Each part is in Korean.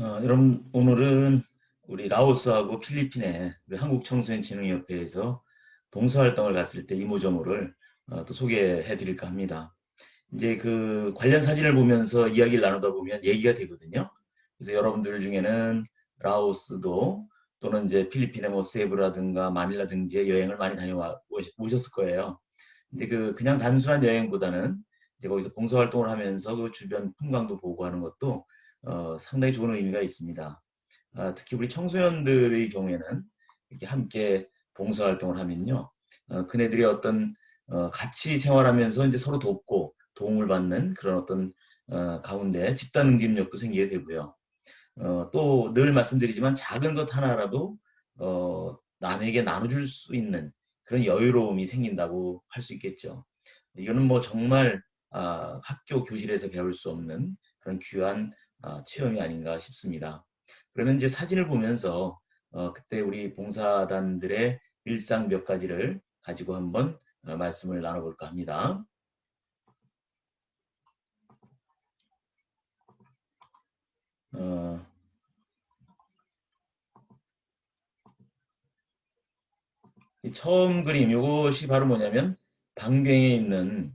어, 여러분 오늘은 우리 라오스하고 필리핀의 한국 청소년 진흥협회에서 봉사활동을 갔을 때 이모저모를 어, 또 소개해 드릴까 합니다. 이제 그 관련 사진을 보면서 이야기를 나누다 보면 얘기가 되거든요. 그래서 여러분들 중에는 라오스도 또는 이제 필리핀의 뭐 세부라든가 마닐라 등지에 여행을 많이 다녀와 오셨을 거예요. 이제 그 그냥 단순한 여행보다는 이제 거기서 봉사활동을 하면서 그 주변 풍광도 보고 하는 것도 어, 상당히 좋은 의미가 있습니다. 아, 특히 우리 청소년들의 경우에는 이렇게 함께 봉사활동을 하면요. 어, 그네들이 어떤 어, 같이 생활하면서 이제 서로 돕고 도움을 받는 그런 어떤 어, 가운데 집단 응집력도 생기게 되고요. 어, 또 늘 말씀드리지만 작은 것 하나라도 어, 남에게 나눠줄 수 있는 그런 여유로움이 생긴다고 할 수 있겠죠. 이거는 뭐 정말 아, 학교 교실에서 배울 수 없는 그런 귀한 아, 체험이 아닌가 싶습니다. 그러면 이제 사진을 보면서 어, 그때 우리 봉사단들의 일상 몇 가지를 가지고 한번 어, 말씀을 나눠볼까 합니다. 어, 처음 그림 이것이 바로 뭐냐면 방병에 있는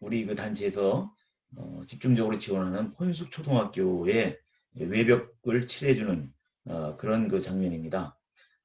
우리 그 단체에서 어, 집중적으로 지원하는 폰숙 초등학교의 외벽을 칠해주는 어, 그런 그 장면입니다.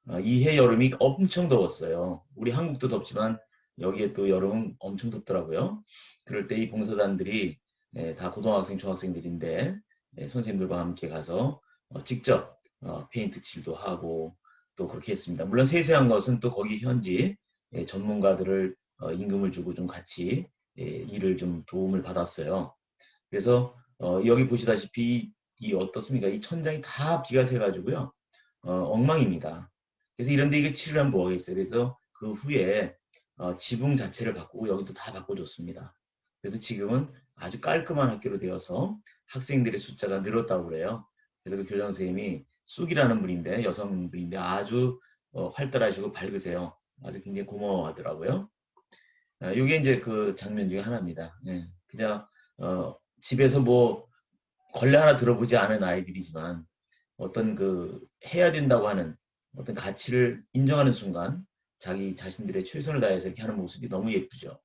어, 이해 여름이 엄청 더웠어요. 우리 한국도 덥지만 여기에 또 여름은 엄청 덥더라고요. 그럴 때 이 봉사단들이 예, 다 고등학생, 중학생들인데 예, 선생님들과 함께 가서 어, 직접 어, 페인트 칠도 하고 또 그렇게 했습니다. 물론 세세한 것은 또 거기 현지 예, 전문가들을 어, 임금을 주고 좀 같이 예, 일을 좀 도움을 받았어요. 그래서 어, 여기 보시다시피 이 어떻습니까? 이 천장이 다 비가 새가지고요. 어, 엉망입니다. 그래서 이런데 이게 칠을 하면 뭐가 있어요? 그래서 그 후에 어, 지붕 자체를 바꾸고 여기도 다 바꿔줬습니다. 그래서 지금은 아주 깔끔한 학교로 되어서 학생들의 숫자가 늘었다고 그래요. 그래서 그 교장 선생님이 쑥이라는 분인데 여성분인데 아주 어, 활달하시고 밝으세요. 아주 굉장히 고마워하더라고요. 아, 이게 이제 그 장면 중에 하나입니다. 예, 그냥 어, 집에서 뭐 걸레 하나 들어보지 않은 아이들이지만 어떤 그 해야 된다고 하는 어떤 가치를 인정하는 순간 자기 자신들의 최선을 다해서 이렇게 하는 모습이 너무 예쁘죠.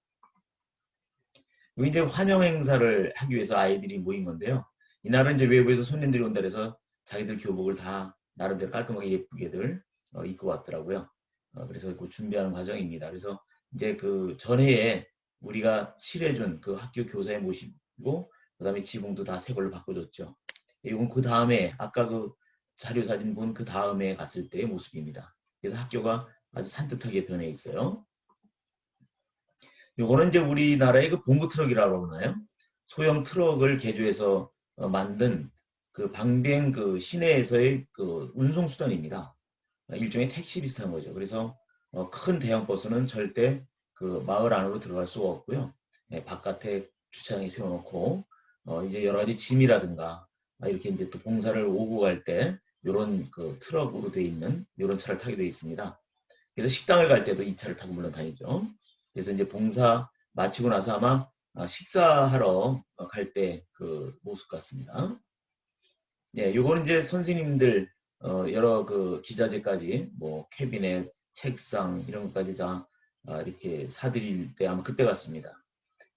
이제 환영 행사를 하기 위해서 아이들이 모인 건데요. 이날은 이제 외부에서 손님들이 온다 해서 자기들 교복을 다 나름대로 깔끔하게 예쁘게들 어, 입고 왔더라고요. 어, 그래서 그 준비하는 과정입니다. 그래서 이제 그 전해에 우리가 칠해준 그 학교 교사의 모시고 그 다음에 지붕도 다 새 걸로 바꿔줬죠. 이건 그 다음에 아까 그 자료 사진 본 그 다음에 갔을 때의 모습입니다. 그래서 학교가 아주 산뜻하게 변해 있어요. 요거는 이제 우리나라의 그 봉구 트럭이라고 그러나요? 소형 트럭을 개조해서 어, 만든 그 방비행 그 시내에서의 그 운송 수단입니다. 일종의 택시 비슷한 거죠. 그래서 어, 큰 대형 버스는 절대 그 마을 안으로 들어갈 수가 없고요. 네, 바깥에 주차장에 세워놓고 어, 이제 여러 가지 짐이라든가 아, 이렇게 이제 또 봉사를 오고 갈 때 이런 그 트럭으로 되어 있는 이런 차를 타게 되어 있습니다. 그래서 식당을 갈 때도 이 차를 타고 물론 다니죠. 그래서 이제 봉사 마치고 나서 아마 아, 식사하러 갈 때 그 모습 같습니다. 예, 요거는 이제 선생님들 어, 여러 그 기자재까지 뭐 캐비넷, 책상 이런 것까지 다 아, 이렇게 사드릴 때 아마 그때 같습니다.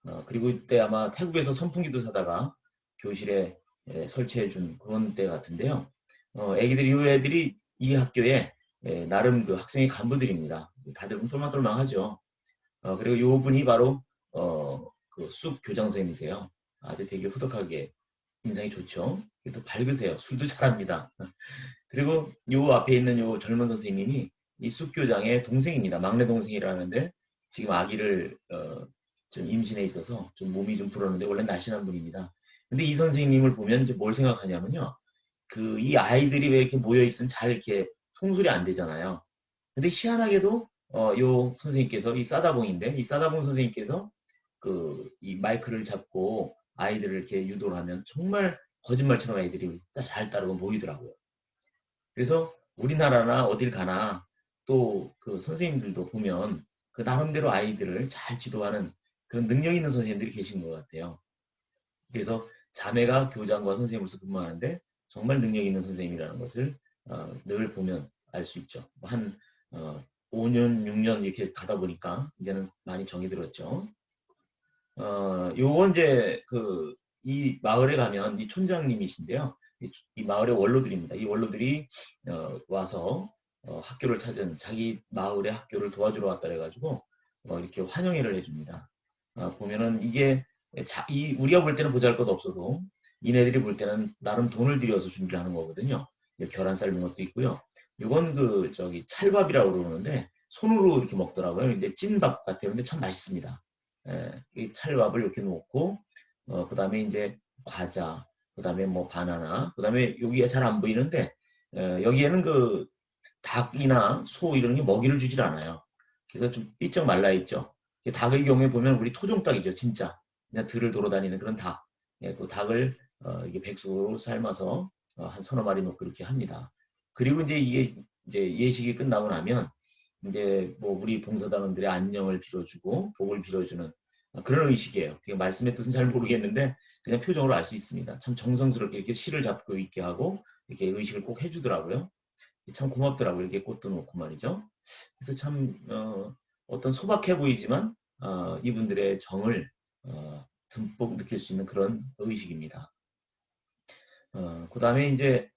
어, 그리고 이때 아마 태국에서 선풍기도 사다가 교실에 예, 설치해 준 그런 때 같은데요. 어, 애기들이, 이 애들이 이 학교에 예, 나름 그 학생의 간부들입니다. 다들 똘망똘망하죠. 어, 그리고 이 분이 바로 어, 그쑥 교장 선생님이세요. 아주 되게 후덕하게 인상이 좋죠. 또 밝으세요. 술도 잘합니다. 그리고 요 앞에 있는 요 젊은 선생님이 이쑥 교장의 동생입니다. 막내 동생이라는데 지금 아기를 어, 좀 임신해 있어서 좀 몸이 좀 불었는데 원래 날씬한 분입니다. 근데 이 선생님을 보면 이제 뭘 생각하냐면요. 그 이 아이들이 왜 이렇게 모여 있으면 잘 이렇게 통솔이 안 되잖아요. 근데 희한하게도 어, 요 선생님께서 이 싸다봉인데 이 싸다봉 선생님께서 그 이 마이크를 잡고 아이들을 이렇게 유도를 하면 정말 거짓말처럼 아이들이 잘 따르고 모이더라고요. 그래서 우리나라나 어딜 가나 또 그 선생님들도 보면 그 나름대로 아이들을 잘 지도하는 그런 능력 있는 선생님들이 계신 것 같아요. 그래서 자매가 교장과 선생님으로서 근무하는데 정말 능력 있는 선생님이라는 것을 어, 늘 보면 알 수 있죠. 뭐한 어, 5년, 6년 이렇게 가다 보니까 이제는 많이 정이 들었죠. 어, 요거 이제 그 이 마을에 가면 이 촌장님이신데요. 이, 이 마을의 원로들입니다. 이 원로들이 어, 와서 어, 학교를 찾은 자기 마을의 학교를 도와주러 왔다 해가지고 어, 이렇게 환영회를 해줍니다. 아, 보면은 이게 자, 이 우리가 볼 때는 보잘 것 없어도 이네들이 볼 때는 나름 돈을 들여서 준비를 하는 거거든요. 계란 삶은 것도 있고요. 이건 그 저기 찰밥이라고 그러는데 손으로 이렇게 먹더라고요. 근데 찐밥. 근데 참 맛있습니다. 예, 이 찰밥을 이렇게 놓고 어, 그 다음에 이제 과자, 그 다음에 뭐 바나나, 그 다음에 여기가 잘안 보이는데 에, 여기에는 그 닭이나 소 이런 게 먹이를 주질 않아요. 그래서 좀 삐쩍 말라 있죠. 닭의 경우에 보면 우리 토종닭이죠, 진짜. 그냥 들을 돌아다니는 그런 닭. 예, 그 닭을 어, 이게 백숙으로 삶아서 어, 한 서너 마리 놓고 이렇게 합니다. 그리고 이제 이게 이제 예식이 끝나고 나면 이제 뭐 우리 봉사단원들의 안녕을 빌어주고 복을 빌어주는 그런 의식이에요. 말씀의 뜻은 잘 모르겠는데 그냥 표정으로 알 수 있습니다. 참 정성스럽게 이렇게 실을 잡고 있게 하고 이렇게 의식을 꼭 해주더라고요. 참 고맙더라고요. 이렇게 꽃도 놓고 말이죠. 그래서 참 어, 떤 소박해 보이지만 어, 이분들의 정을 어, 듬뿍 느낄 수 있는 그런 의식입니다. 어, 그 다음에 이제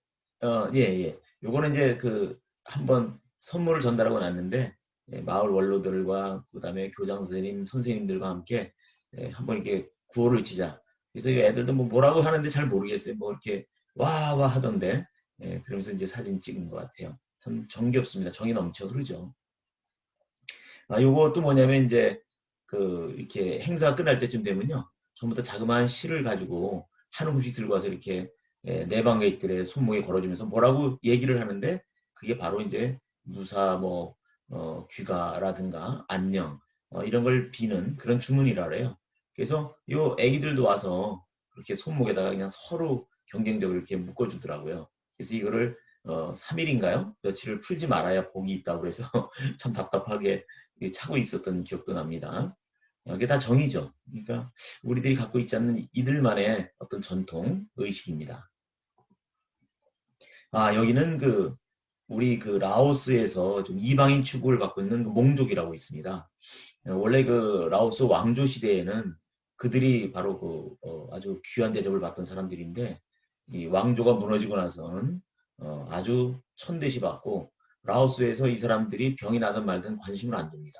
어, 예, 예. 요거는 이제 그 한번 선물을 전달하고 났는데 예, 마을 원로들과 그 다음에 교장 선생님, 선생님들과 함께 예, 한번 이렇게 구호를 외치자. 그래서 애들도 뭐 뭐라고 하는데 잘 모르겠어요. 뭐 이렇게 와와 하던데 예, 그러면서 이제 사진 찍은 것 같아요. 참 정겹습니다. 정이 넘쳐 흐르죠. 아, 또 뭐냐면 이제 그 이렇게 행사가 끝날 때쯤 되면요. 전부 다 자그마한 실을 가지고 한 움씩 들고 와서 이렇게 내방객들의 손목에 걸어주면서 뭐라고 얘기를 하는데 그게 바로 이제 무사 뭐 어, 귀가라든가 안녕 어, 이런 걸 비는 그런 주문이라 그래요. 그래서 요 애기들도 와서 이렇게 손목에다가 그냥 서로 경쟁적으로 이렇게 묶어주더라고요. 그래서 이거를 어, 3일인가요? 며칠을 풀지 말아야 복이 있다고 그래서 참 답답하게 차고 있었던 기억도 납니다. 어, 이게 다 정이죠. 그러니까 우리들이 갖고 있지 않는 이들만의 어떤 전통 의식입니다. 아 여기는 그 우리 그 라오스에서 좀 이방인 추구를 받고 있는 그 몽족이라고 있습니다. 원래 그 라오스 왕조 시대에는 그들이 바로 그 어 아주 귀한 대접을 받던 사람들인데 이 왕조가 무너지고 나서는 어 아주 천대시 받고 라오스에서 이 사람들이 병이 나든 말든 관심을 안 둡니다.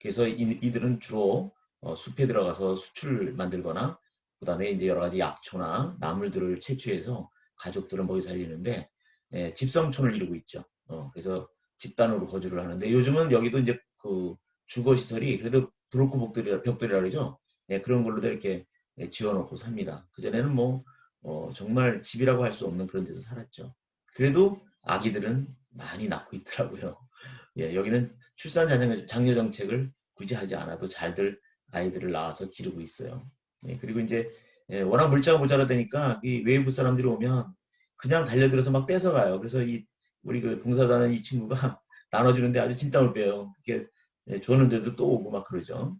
그래서 이, 들은 주로 어 숲에 들어가서 수출 만들거나 그 다음에 이제 여러 가지 약초나 나물들을 채취해서 가족들을 먹이 살리는데 예, 집성촌을 이루고 있죠. 어, 그래서 집단으로 거주를 하는데 요즘은 여기도 이제 그 주거 시설이 그래도 브로크 벽돌이라 벽돌이라 그러죠. 예, 그런 걸로도 이렇게 예, 지어놓고 삽니다. 그 전에는 뭐 어, 정말 집이라고 할 수 없는 그런 데서 살았죠. 그래도 아기들은 많이 낳고 있더라고요. 예, 여기는 출산 장려, 장려 정책을 굳이 하지 않아도 잘들 아이들을 낳아서 기르고 있어요. 예, 그리고 이제 예, 워낙 물자가 모자라되니까 이 외부 사람들이 오면 그냥 달려들어서 막 뺏어가요. 그래서 이 우리 그 봉사단은 이 친구가 나눠주는데 아주 진땀을 빼요. 이렇게 예, 줬는데도 또 오고 막 그러죠.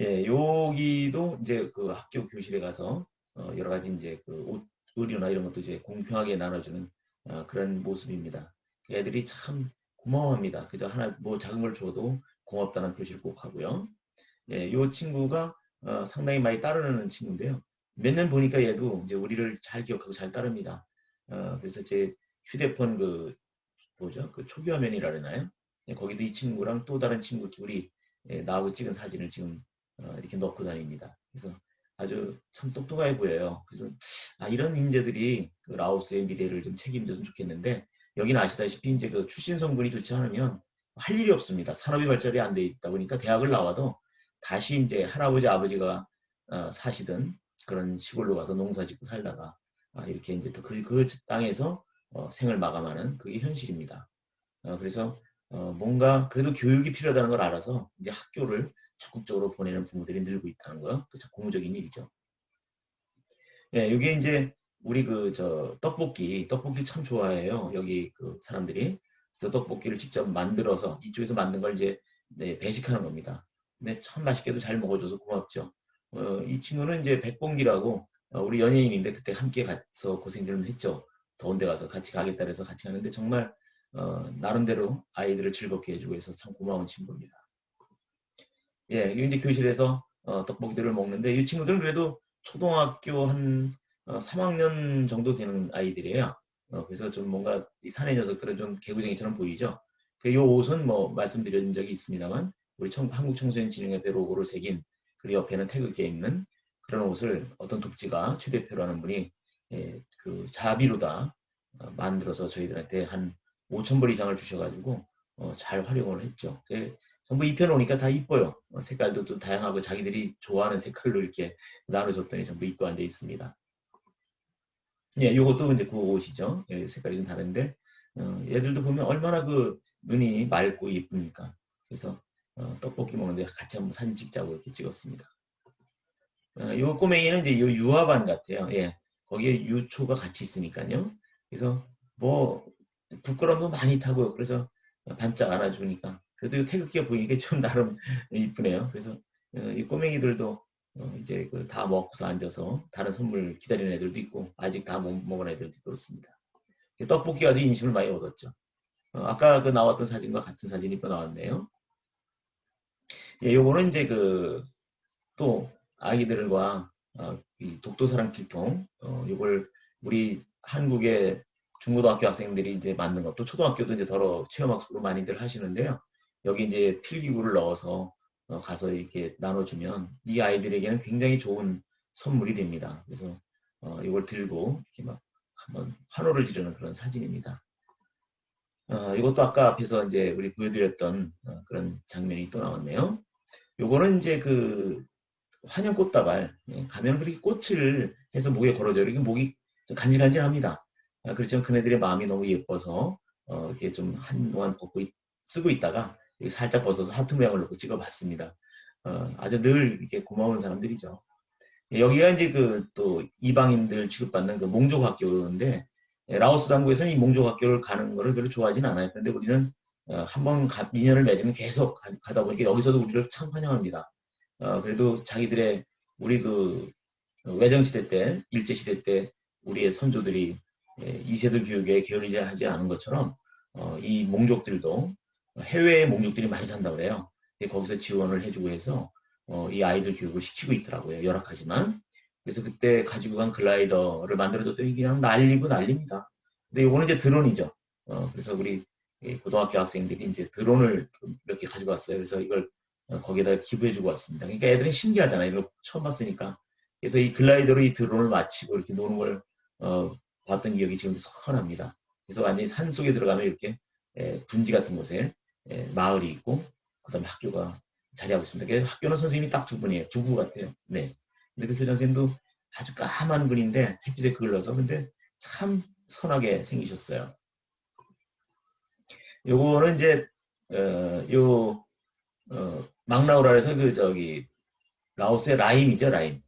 예, 여기도 이제 그 학교 교실에 가서 어, 여러 가지 이제 그 옷, 의류나 이런 것도 이제 공평하게 나눠주는 어, 그런 모습입니다. 애들이 참 고마워합니다. 그저 하나 뭐 작은 걸 줘도 고맙다는 표시를 꼭 하고요. 예, 이 친구가 어, 상당히 많이 따르는 친구인데요. 몇 년 보니까 얘도 이제 우리를 잘 기억하고 잘 따릅니다. 어, 그래서 제 휴대폰 그 뭐죠? 그 초기 화면이라 그러나요? 예, 거기도 이 친구랑 또 다른 친구 둘이 예, 나하고 찍은 사진을 지금 어, 이렇게 넣고 다닙니다. 그래서 아주 참 똑똑해 보여요. 그래서 아, 이런 인재들이 그 라오스의 미래를 좀 책임졌으면 좋겠는데 여기는 아시다시피 이제 그 출신 성분이 좋지 않으면 할 일이 없습니다. 산업이 발전이 안 돼 있다 보니까 대학을 나와도 다시 이제 할아버지 아버지가 어, 사시던 그런 시골로 가서 농사 짓고 살다가 아, 이렇게 이제 또그 그 땅에서 어, 생을 마감하는 그게 현실입니다. 어, 그래서 어, 뭔가 그래도 교육이 필요하다는 걸 알아서 이제 학교를 적극적으로 보내는 부모들이 늘고 있다는 거, 그 고무적인 일이죠. 예, 이게 이제 우리 그 저 떡볶이, 떡볶이 참 좋아해요. 여기 그 사람들이. 그래서 떡볶이를 직접 만들어서 이쪽에서 만든 걸 이제 네, 배식하는 겁니다. 근데 참 맛있게도 잘 먹어줘서 고맙죠. 어, 이 친구는 이제 백봉기라고 어, 우리 연예인인데 그때 함께 가서 고생 좀 했죠. 더운데 가서 같이 가겠다 해서 같이 가는데 정말 어, 나름대로 아이들을 즐겁게 해주고 해서 참 고마운 친구입니다. 예, 이제 교실에서 어, 떡볶이들을 먹는데 이 친구들은 그래도 초등학교 한 어, 3학년 정도 되는 아이들이에요. 어, 그래서 좀 뭔가 이 사내 녀석들은 좀 개구쟁이처럼 보이죠. 그요 옷은 뭐 말씀드린 적이 있습니다만 우리 청, 한국 청소년 진흥협회 로고를 새긴 그리고 옆에는 태극기에 있는 그런 옷을 어떤 독지가 최 대표로 하는 분이 예, 그 자비로 다 어, 만들어서 저희들한테 한 5천 벌 이상을 주셔가지고 어, 잘 활용을 했죠. 예, 전부 입혀놓으니까 다 이뻐요. 어, 색깔도 좀 다양하고 자기들이 좋아하는 색깔로 이렇게 나눠줬더니 전부 입고 앉아 있습니다. 예, 요것도 이제 그 옷이죠. 예, 색깔이 좀 다른데 어, 얘들도 보면 얼마나 그 눈이 맑고 예쁩니까. 그래서 어, 떡볶이 먹는데 같이 한번 사진 찍자고 이렇게 찍었습니다. 어, 요 꼬맹이는 이제 요 유아반 같아요. 예, 거기에 유초가 같이 있으니까요. 그래서 뭐 부끄럼도 많이 타고요. 그래서 반짝 안아주니까 그래도 이 태극기가 보이니까 좀 나름 이쁘네요. 그래서 어, 이 꼬맹이들도 어, 이제 그 다 먹고서 앉아서 다른 선물 기다리는 애들도 있고 아직 다 못 먹은 애들도 그렇습니다. 떡볶이 아주 인심을 많이 얻었죠. 어, 아까 그 나왔던 사진과 같은 사진이 또 나왔네요. 예, 요거는 이제 그 또 아이들과 독도사랑 필통 어, 요걸 우리 한국의 중고등학교 학생들이 이제 만든 것도 초등학교도 이제 더러 체험학습으로 많이들 하시는데요. 여기 이제 필기구를 넣어서 어, 가서 이렇게 나눠주면 이 아이들에게는 굉장히 좋은 선물이 됩니다. 그래서 어, 이걸 들고 이렇게 막 한번 환호를 지르는 그런 사진입니다. 어, 이것도 아까 앞에서 이제 우리 보여드렸던 어, 그런 장면이 또 나왔네요. 요거는 이제 그 환영 꽃다발 예, 가면 그렇게 꽃을 해서 목에 걸어줘요. 이게 목이 좀 간질간질합니다. 아, 그렇지만 그네들의 마음이 너무 예뻐서 어, 이렇게 좀 한동안 벗고 있, 쓰고 있다가 살짝 벗어서 하트 모양을 넣고 찍어봤습니다. 어, 아주 늘 이렇게 고마운 사람들이죠. 예, 여기가 이제 그 또 이방인들 취급받는 그 몽족 학교인데 예, 라오스 당국에서는 이 몽족 학교를 가는 거를 별로 좋아하지는 않아요. 그런데 우리는 어, 한번 인연을 맺으면 계속 가, 다 보니까 여기서도 우리를 참 환영합니다. 어, 그래도 자기들의 우리 그 외정시대 때, 일제시대 때 우리의 선조들이 예, 이세들 교육에 게을리하지 않은 것처럼 어, 이 몽족들도 해외의 몽족들이 많이 산다고 그래요. 거기서 지원을 해주고 해서 어, 이 아이들 교육을 시키고 있더라고요. 열악하지만. 그래서 그때 가지고 간 글라이더를 만들어줬더니 그냥 난리고 난립니다. 근데 이거는 이제 드론이죠. 어, 그래서 우리 고등학교 학생들이 이제 드론을 몇 개 가지고 왔어요. 그래서 이걸 어, 거기에다 기부해주고 왔습니다. 그러니까 애들은 신기하잖아요. 이거 처음 봤으니까. 그래서 이 글라이더로 이 드론을 마치고 이렇게 노는 걸 어, 봤던 기억이 지금도 선합니다. 그래서 완전히 산 속에 들어가면 이렇게 에, 분지 같은 곳에 에, 마을이 있고 그다음에 학교가 자리하고 있습니다. 그래서 학교는 선생님이 딱 두 분이에요. 부부 같아요. 네. 근데 그 교장 선생님도 아주 까만 분인데 햇빛에 그을러서 근데 참 선하게 생기셨어요. 요거는 이제 어, 요 어, 막나우라에서 그 저기 라오스의 라임이죠 라임.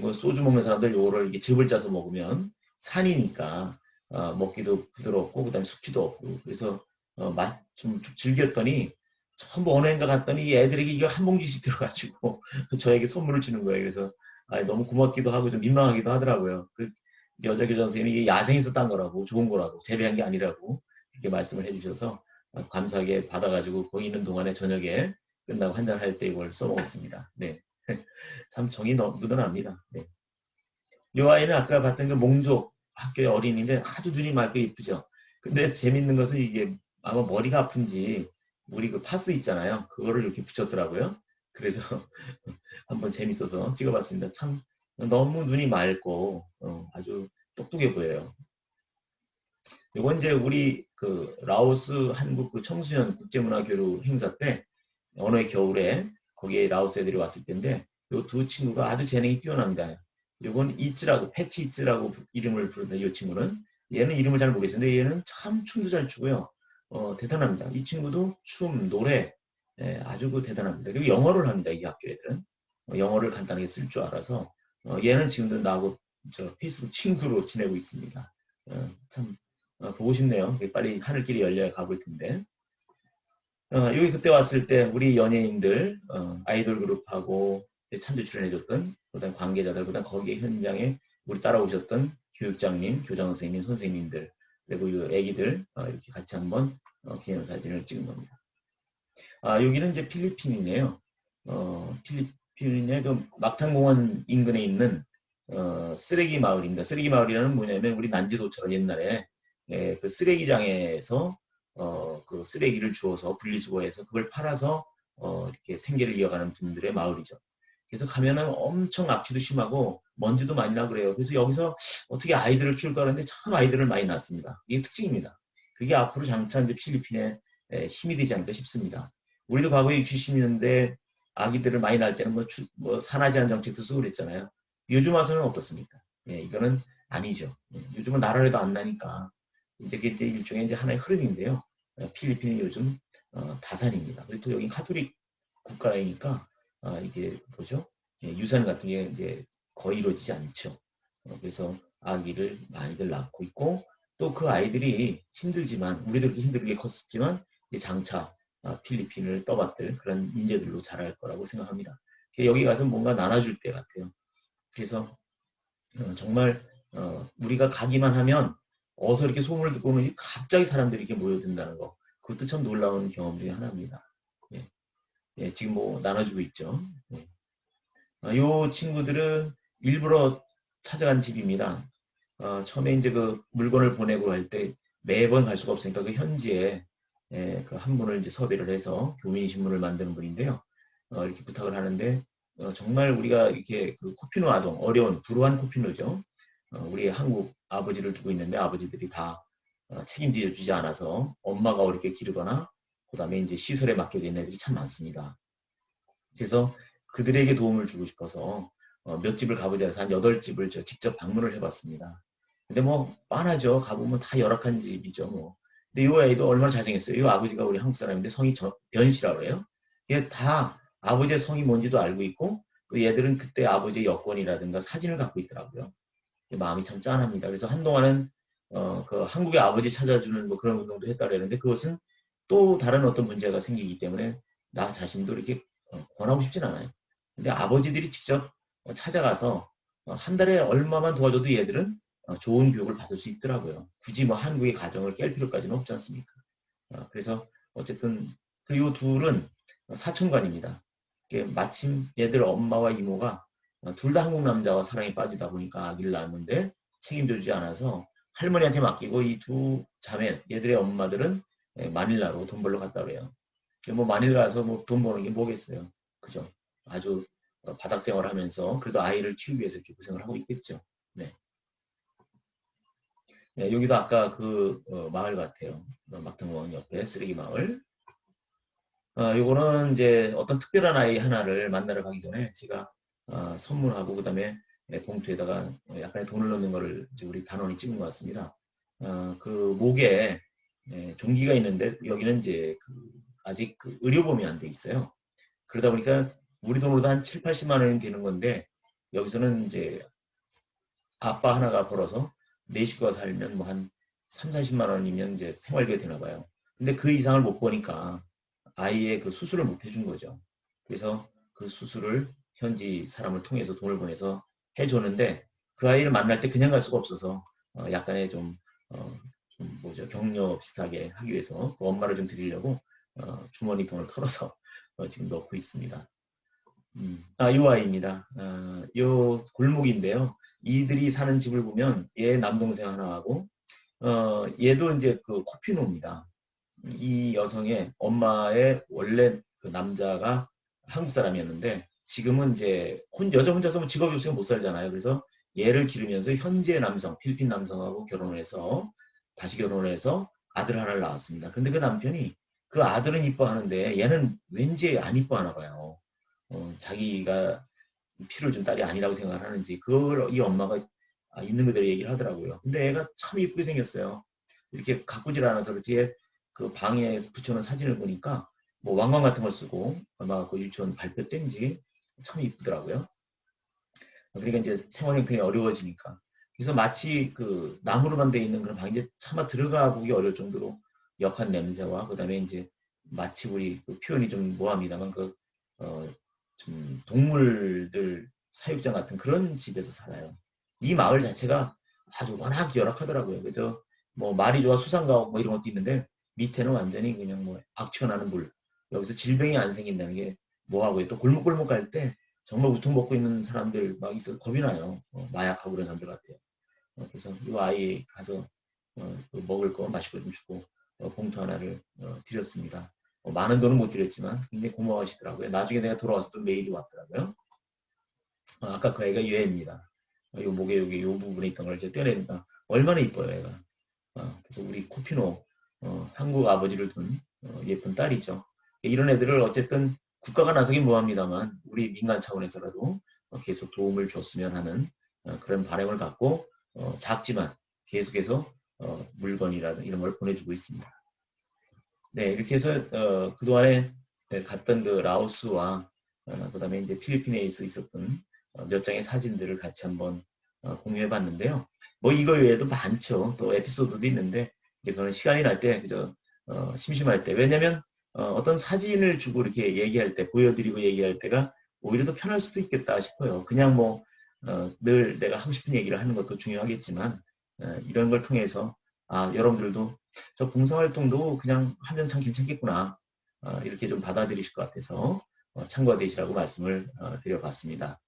뭐 소주 먹는 사람들 요거를 이렇게 즙을 짜서 먹으면 산이니까 어, 먹기도 부드럽고 그다음에 숙취도 없고 그래서 어, 맛좀 즐겼더니 전부 해인가 갔더니 애들에게 이거 한 봉지씩 들어가지고 저에게 선물을 주는 거예요. 그래서 아, 너무 고맙기도 하고 좀 민망하기도 하더라고요. 그 여자 교장 선생님이 이게 야생에서 딴 거라고 좋은 거라고 재배한 게 아니라고 이렇게 말씀을 해주셔서 감사하게 받아가지고 거기 있는 동안에 저녁에 끝나고 한잔 할 때 이걸 써먹었습니다. 네. 참 정이 묻어납니다. 네. 이 아이는 아까 봤던 그 몽족 학교의 어린이인데 아주 눈이 맑고 이쁘죠. 근데 재밌는 것은 이게 아마 머리가 아픈지 우리 그 파스 있잖아요. 그거를 이렇게 붙였더라고요. 그래서 한번 재밌어서 찍어봤습니다. 참 너무 눈이 맑고 어, 아주 똑똑해 보여요. 이건 이제 우리 그 라오스 한국 그 청소년 국제문화교류 행사 때 어느 겨울에 거기에 라오스 애들이 왔을 때인데 이 두 친구가 아주 재능이 뛰어납니다. 이건 이츠라고 패치 이츠라고 이름을 부르는 이 친구는 얘는 이름을 잘 모르겠는데 얘는 참 춤도 잘 추고요. 어, 대단합니다. 이 친구도 춤, 노래 예, 아주 그 대단합니다. 그리고 영어를 합니다. 이 학교 애들은 어, 영어를 간단하게 쓸 줄 알아서 어, 얘는 지금도 나하고 저 페이스북 친구로 지내고 있습니다. 어, 참 어, 보고 싶네요. 빨리 하늘길이 열려야 가볼 텐데. 어, 여기 그때 왔을 때 우리 연예인들 어, 아이돌 그룹하고 찬조 출연해줬던 그다음 관계자들 그다음 거기에 현장에 우리 따라오셨던 교육장님, 교장 선생님, 선생님들 그리고 이 애기들 어, 이렇게 같이 한번 어, 기념 사진을 찍은 겁니다. 아 여기는 이제 필리핀이네요. 어, 필리핀의 그 막탄공원 인근에 있는 어, 쓰레기 마을입니다. 쓰레기 마을이라는 뭐냐면 우리 난지도처럼 옛날에 예, 그 쓰레기장에서 어, 그 쓰레기를 주워서 분리수거해서 그걸 팔아서 어, 이렇게 생계를 이어가는 분들의 마을이죠. 그래서 가면은 엄청 악취도 심하고 먼지도 많이 나고 그래요. 그래서 여기서 어떻게 아이들을 키울까 하는데 참 아이들을 많이 낳습니다. 이게 특징입니다. 그게 앞으로 장차 이제 필리핀에 에, 힘이 되지 않을까 싶습니다. 우리도 과거에 60년대 아기들을 많이 낳을 때는 뭐, 주, 뭐 산하제한 정책도 쓰고 그랬잖아요. 요즘 와서는 어떻습니까? 예, 이거는 아니죠. 예, 요즘은 나라에도 안 나니까 이제 그게 이제 일종의 이제 하나의 흐름인데요. 어, 필리핀이 요즘 어, 다산입니다. 그리고 또 여기 카톨릭 국가이니까 어, 이게 뭐죠? 예, 유산 같은 게 이제 거의 이루어지지 않죠. 어, 그래서 아기를 많이들 낳고 있고 또 그 아이들이 힘들지만 우리도 그렇게 힘들게 컸었지만 이제 장차 어, 필리핀을 떠받들 그런 인재들로 자랄 거라고 생각합니다. 여기 가서 뭔가 나눠줄 때 같아요. 그래서 어, 정말 어, 우리가 가기만 하면 어서 이렇게 소문을 듣고는 갑자기 사람들이 이렇게 모여든다는 거 그것도 참 놀라운 경험 중에 하나입니다. 예. 예, 지금 뭐 나눠주고 있죠. 예. 아, 요 친구들은 일부러 찾아간 집입니다. 어, 처음에 이제 그 물건을 보내고 할 때 매번 갈 수가 없으니까 그 현지에 예, 그한 분을 이제 섭외를 해서 교민 신문을 만드는 분인데요. 어, 이렇게 부탁을 하는데 어, 정말 우리가 이렇게 그 코피노 아동 어려운 불우한 코피노죠. 어, 우리 한국 아버지를 두고 있는데 아버지들이 다 어, 책임져 주지 않아서 엄마가 어렵게 기르거나 그다음에 이제 시설에 맡겨져 있는 애들이 참 많습니다. 그래서 그들에게 도움을 주고 싶어서 어, 몇 집을 가보자 해서 한 여덟 집을 저 직접 방문을 해봤습니다. 근데 뭐 빤하죠. 가보면 다 열악한 집이죠. 뭐. 근데 이 아이도 얼마나 잘생겼어요. 이 아버지가 우리 한국 사람인데 성이 변씨라고 그래요. 이게 다 아버지의 성이 뭔지도 알고 있고 또 얘들은 그때 아버지의 여권이라든가 사진을 갖고 있더라고요. 마음이 참 짠합니다. 그래서 한동안은 어, 그 한국의 아버지 찾아주는 뭐 그런 운동도 했다 그랬는데 그것은 또 다른 어떤 문제가 생기기 때문에 나 자신도 이렇게 어, 권하고 싶진 않아요. 근데 아버지들이 직접 어, 찾아가서 어, 한 달에 얼마만 도와줘도 얘들은 좋은 교육을 받을 수 있더라고요. 굳이 뭐 한국의 가정을 깰 필요까지는 없지 않습니까? 그래서 어쨌든 그 요 둘은 사촌관입니다. 마침 얘들 엄마와 이모가 둘 다 한국 남자와 사랑에 빠지다 보니까 아기를 낳았는데 책임져 주지 않아서 할머니한테 맡기고 이 두 자매 얘들의 엄마들은 예, 마닐라로 돈 벌러 갔다 그래요. 뭐 마닐라 가서 뭐 돈 버는 게 뭐겠어요. 그죠? 아주 어, 바닥 생활을 하면서 그래도 아이를 키우기 위해서 이렇게 고생을 하고 있겠죠. 네. 네 여기도 아까 그 어, 마을 같아요. 어, 막등원 옆에 쓰레기 마을. 어, 요거는 이제 어떤 특별한 아이 하나를 만나러 가기 전에 제가 어, 선물하고 그 다음에 네, 봉투에다가 약간의 돈을 넣는 거를 우리 단원이 찍은 것 같습니다. 어, 그 목에 네, 종기가 있는데 여기는 이제 그 아직 그 의료보험이 안 돼 있어요. 그러다 보니까 우리 돈으로도 한 7, 80만 원이 되는 건데 여기서는 이제 아빠 하나가 벌어서 네 식구가 살면 뭐 한 3, 40만 원이면 이제 생활비가 되나 봐요. 근데 그 이상을 못 버니까 아이의 그 수술을 못 해준 거죠. 그래서 그 수술을 현지 사람을 통해서 돈을 보내서 해줬는데 그 아이를 만날 때 그냥 갈 수가 없어서 어 약간의 좀, 어 좀 뭐죠 격려 비슷하게 하기 위해서 그 엄마를 좀 드리려고 어 주머니 돈을 털어서 어 지금 넣고 있습니다. 음. 아, 이 아이입니다. 아, 요 골목인데요. 이들이 사는 집을 보면 얘 남동생 하나하고 어, 얘도 이제 그 코피노입니다. 이 여성의 엄마의 원래 그 남자가 한국 사람이었는데 지금은 이제 혼, 여자 혼자서 뭐 직업이 없으면 못 살잖아요. 그래서 얘를 기르면서 현재 남성, 필리핀 남성하고 결혼을 해서 다시 결혼을 해서 아들 하나를 낳았습니다. 근데 그 남편이 그 아들은 이뻐하는데 얘는 왠지 안 이뻐하나 봐요. 어, 자기가 피를 준 딸이 아니라고 생각을 하는지 그걸 이 엄마가 아, 있는 그대로 얘기를 하더라고요. 근데 애가 참 이쁘게 생겼어요. 이렇게 가꾸질 않아서 그렇지 그 방에 붙여놓은 사진을 보니까 뭐 왕관 같은 걸 쓰고 아마 그 유치원 발표 땐지 참 이쁘더라고요. 그러니까 이제 생활 형편이 어려워지니까. 그래서 마치 그 나무로만 돼 있는 그런 방에 차마 들어가 보기 어려울 정도로 역한 냄새와 그다음에 이제 마치 우리 그 표현이 좀 뭐합니다만 그 어, 좀 동물들 사육장 같은 그런 집에서 살아요. 이 마을 자체가 아주 워낙 열악하더라고요. 그죠? 뭐 말이 좋아 수상가옥 뭐 이런 것도 있는데 밑에는 완전히 그냥 뭐 악취나는 물. 여기서 질병이 안 생긴다는 게 뭐하고요. 또 골목골목 갈 때 정말 우통 벗고 있는 사람들 막 있어 겁이 나요. 어, 마약하고 그런 사람들 같아요. 어, 그래서 이 아이 가서 어, 그 먹을 거 마실 거 좀 주고 어, 봉투 하나를 어, 드렸습니다. 어, 많은 돈은 못 드렸지만 굉장히 고마워하시더라고요. 나중에 내가 돌아와서 또 메일이 왔더라고요. 어, 아까 그 애가 유해입니다. 어, 요 목에 여기 요 부분에 있던 걸 이제 떼내니까 얼마나 이뻐요 애가. 어, 그래서 우리 코피노 어, 한국 아버지를 둔 어, 예쁜 딸이죠. 이런 애들을 어쨌든 국가가 나서긴 뭐합니다만 우리 민간 차원에서라도 어, 계속 도움을 줬으면 하는 어, 그런 바람을 갖고 어, 작지만 계속해서 어, 물건이라든 이런 걸 보내주고 있습니다. 네 이렇게 해서 어, 그동안에 갔던 그 라오스와 어, 그 다음에 이제 필리핀에서 있었던 어, 몇 장의 사진들을 같이 한번 어, 공유해 봤는데요. 뭐 이거 외에도 많죠. 또 에피소드도 있는데 이제 그런 시간이 날 때 그저 어, 심심할 때 왜냐면 어, 떤 사진을 주고 이렇게 얘기할 때 보여드리고 얘기할 때가 오히려 더 편할 수도 있겠다 싶어요. 그냥 뭐늘 내가 하고 싶은 얘기를 하는 것도 중요하겠지만 이런 걸 통해서 아 여러분들도 저 봉사활동도 그냥 하면 참 괜찮겠구나 이렇게 좀 받아들이실 것 같아서 참고가 되시라고 말씀을 드려봤습니다.